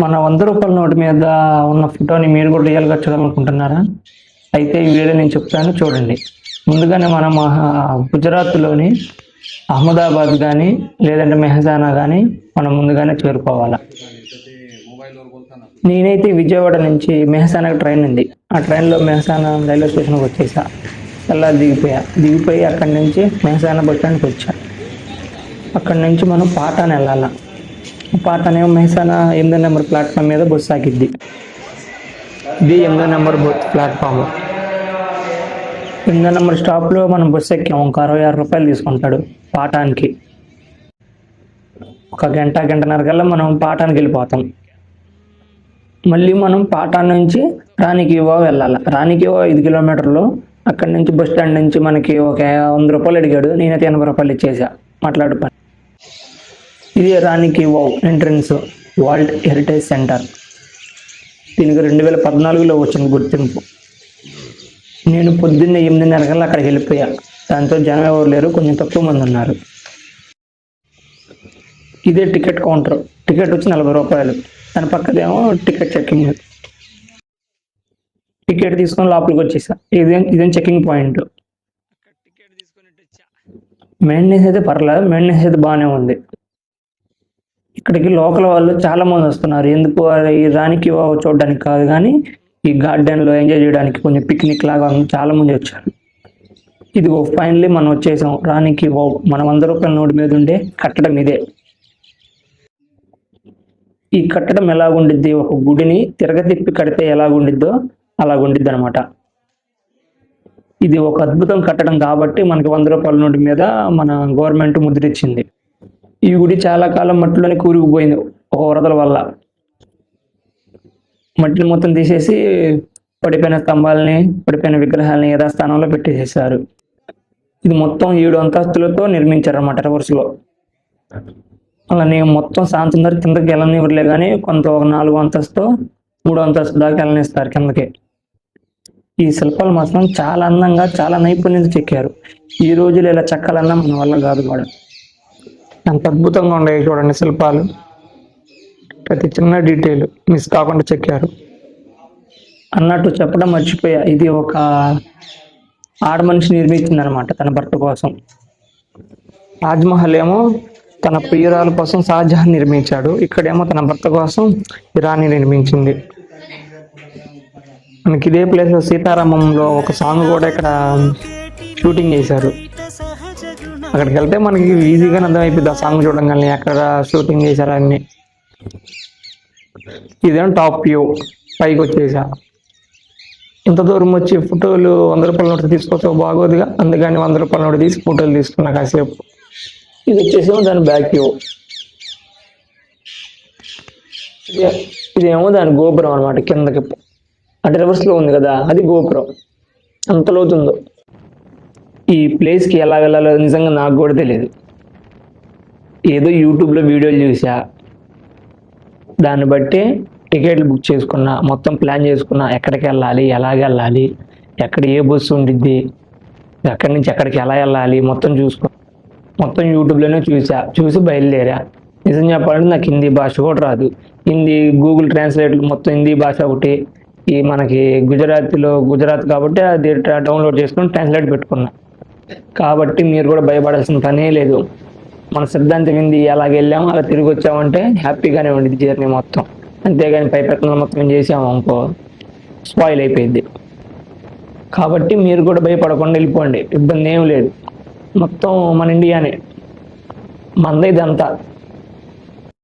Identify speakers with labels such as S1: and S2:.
S1: మన వంద రూపాయల నోటు మీద ఉన్న ఫోటోని మీరు కూడా రియల్గా చూడాలనుకుంటున్నారా? అయితే ఈ వీడియో నేను చెప్తాను చూడండి. ముందుగానే మనం గుజరాత్లోని అహ్మదాబాద్ కానీ లేదంటే మెహసానా కానీ మనం ముందుగానే చేరుకోవాలా. నేనైతే విజయవాడ నుంచి మెహసానాకి ట్రైన్ ఉంది. ఆ ట్రైన్లో మెహసానా రైల్వే స్టేషన్కి వచ్చేసా. అలా దిగిపోయా. దిగిపోయి అక్కడి నుంచి మెహసానా బస్ స్టాండ్కి వచ్చా. అక్కడి నుంచి మనం పాటాన్ వెళ్ళాలా. పాటానేమో మెహసానా ఎనిమిదో నెంబర్ ప్లాట్ఫామ్ మీద బస్సు ఆగిద్ది ఇది ఎనిమిదో నెంబర్ ప్లాట్ఫామ్. ఎనిమిదో నెంబర్ స్టాప్లో మనం బస్సు ఎక్కాము ఒక అరవై ఆరు రూపాయలు తీసుకుంటాడు పాఠానికి. ఒక గంట గంటన్నర కల్లా మనం పాఠానికి వెళ్ళిపోతాం. మళ్ళీ మనం పాటాన్ నుంచి ఓ వెళ్ళాలి. రాణికీవో ఐదు కిలోమీటర్లు. అక్కడి నుంచి బస్ స్టాండ్ నుంచి మనకి ఒక వంద రూపాయలు అడిగాడు. నేనైతే ఎనభై రూపాయలు ఇచ్చేసా. మాట్లాడు పని. ఇది రాణికీవో ఎంట్రన్స్ వరల్డ్ హెరిటేజ్ సెంటర్. దీనికి రెండు వేల పద్నాలుగులో వచ్చింది గుర్తింపు. నేను పొద్దున్నే ఎనిమిదిన్నర కల్లా అక్కడికి వెళ్ళిపోయా. దాంతో జనం ఎవరు లేరు కొంచెం తక్కువ మంది ఉన్నారు. ఇదే టికెట్ కౌంటర్. టికెట్ వచ్చి నలభై రూపాయలు. దాని పక్కదేమో టికెట్ చెక్కింగ్. టికెట్ తీసుకొని లోపలికి వచ్చేసా. ఇదేం ఇదేం చెక్కింగ్ పాయింట్. మెయింటెనెన్స్ అయితే పర్లేదు మెయింటెనెన్స్ అయితే బాగానే ఉంది. ఇక్కడికి లోకల్ వాళ్ళు చాలా మంది వస్తున్నారు. ఎందుకు ఈ రానికి చూడడానికి కాదు కానీ ఈ గార్డెన్లో లో ఎంజాయ్ చేయడానికి కొంచెం పిక్నిక్ లాగా చాలా మంది వచ్చారు. ఇది ఫైనలీ మనం వచ్చేసాం. రానికి వావ్. మన వంద రూపాయల నోటు మీద ఉండే కట్టడం ఇదే. ఈ కట్టడం ఎలాగుండిద్ది? ఒక గుడిని తిరగతిప్పి కడితే ఎలాగుండిద్దో అలాగుండిద్ది అనమాట ఇది ఒక అద్భుతం కట్టడం కాబట్టి మనకి వంద రూపాయల నోటు మీద మన గవర్నమెంట్ ముద్రించింది ఈ గుడి చాలా కాలం మట్టిలోనే కూరుకుపోయింది ఒక వరదల వల్ల. మట్టిని మొత్తం తీసేసి పడిపోయిన స్తంభాలని పడిపోయిన విగ్రహాలని యథాస్థానంలో పెట్టేసేసారు ఇది మొత్తం ఏడు అంతస్తులతో నిర్మించారు అన్నమాట రివర్స్లో అలానే మొత్తం సాయంత్రం కిందకి వెళ్ళనివ్వరులే కానీ కొంత ఒక నాలుగు అంతస్తు మూడు అంతస్తు దాకా వెళ్ళనిస్తారు కిందకి. ఈ శిల్పాలు మాత్రం చాలా అందంగా చాలా నైపుణ్యత చెక్కారు. ఈ రోజులు ఇలా చెక్కాలన్నా మన వల్ల కాదు కూడా ఎంత అద్భుతంగా ఉన్నాయి చూడండి శిల్పాలు. ప్రతి చిన్న డీటెయిల్ మిస్ కాకుండా చెక్కారు. అన్నట్టు చెప్పడం మర్చిపోయా. ఇది ఒక ఆడ మనిషి నిర్మించిందనమాట తన భర్త కోసం. తాజ్మహల్ ఏమో తన ప్రియురాల కోసం షాజహాన్ నిర్మించాడు. ఇక్కడేమో తన భర్త కోసం ఇరానీ నిర్మించింది. మనకి ఇదే ప్లేస్లో సీతారామంలో ఒక సాంగ్ కూడా ఇక్కడ షూటింగ్ చేశారు. అక్కడికి వెళ్తే మనకి ఈజీగా అర్థమైపోద్ది. ఆ సాంగ్ చూడంగానే అక్కడ షూటింగ్ చేశారు అన్ని. ఇదేమో టాప్ వ్యూ పైకి వచ్చేసా. ఇంత దూరం వచ్చి ఫోటోలు వంద రూపాయల నోటు తీసుకొస్తే బాగోదుగా. అందుకని వంద రూపాయల నోటు తీసి ఫోటోలు తీసుకున్నా కాసేపు. ఇది వచ్చేసేమో దాని బ్యాక్ వ్యూ ఇదేమో దాని గోపురం అనమాట కిందకి. అంటే రివర్స్లో లో ఉంది కదా అది గోపురం. అంత లోతుందో. ఈ ప్లేస్కి ఎలా వెళ్ళాలో నిజంగా నాకు కూడా తెలియదు. ఏదో యూట్యూబ్లో వీడియోలు చూసా. దాన్ని బట్టి టికెట్లు బుక్ చేసుకున్నా మొత్తం ప్లాన్ చేసుకున్నా ఎక్కడికి వెళ్ళాలి ఎలాగ వెళ్ళాలి ఎక్కడ ఏ బస్సు ఉండిద్ది ఎక్కడి నుంచి ఎక్కడికి ఎలా వెళ్ళాలి మొత్తం చూసుకున్నా. మొత్తం యూట్యూబ్లోనే చూసా. చూసి బయలుదేరా. నిజం చెప్పాలంటే నాకు హిందీ భాష కూడా రాదు. హిందీ గూగుల్ ట్రాన్స్లేట్ మొత్తం హిందీ భాష ఒకటి. ఈ మనకి గుజరాతీలో గుజరాత్ కాబట్టి అది డౌన్లోడ్ చేసుకుని ట్రాన్స్లేట్ పెట్టుకున్నా. కాబట్టి మీరు కూడా భయపడాల్సిన పనే లేదు. మన సిద్ధాంతం ఏంది? అలాగ వెళ్ళాము అలా తిరిగి వచ్చామంటే హ్యాపీగానే ఉండేది జర్నీ మొత్తం. అంతేగాని పై పెత్తనం మొత్తం చేసాము అనుకో స్పాయిల్ అయిపోయింది కాబట్టి మీరు కూడా భయపడకుండా వెళ్ళిపోండి. ఇబ్బంది ఏం లేదు. మొత్తం మన ఇండియానే. మంద ఇదంతా.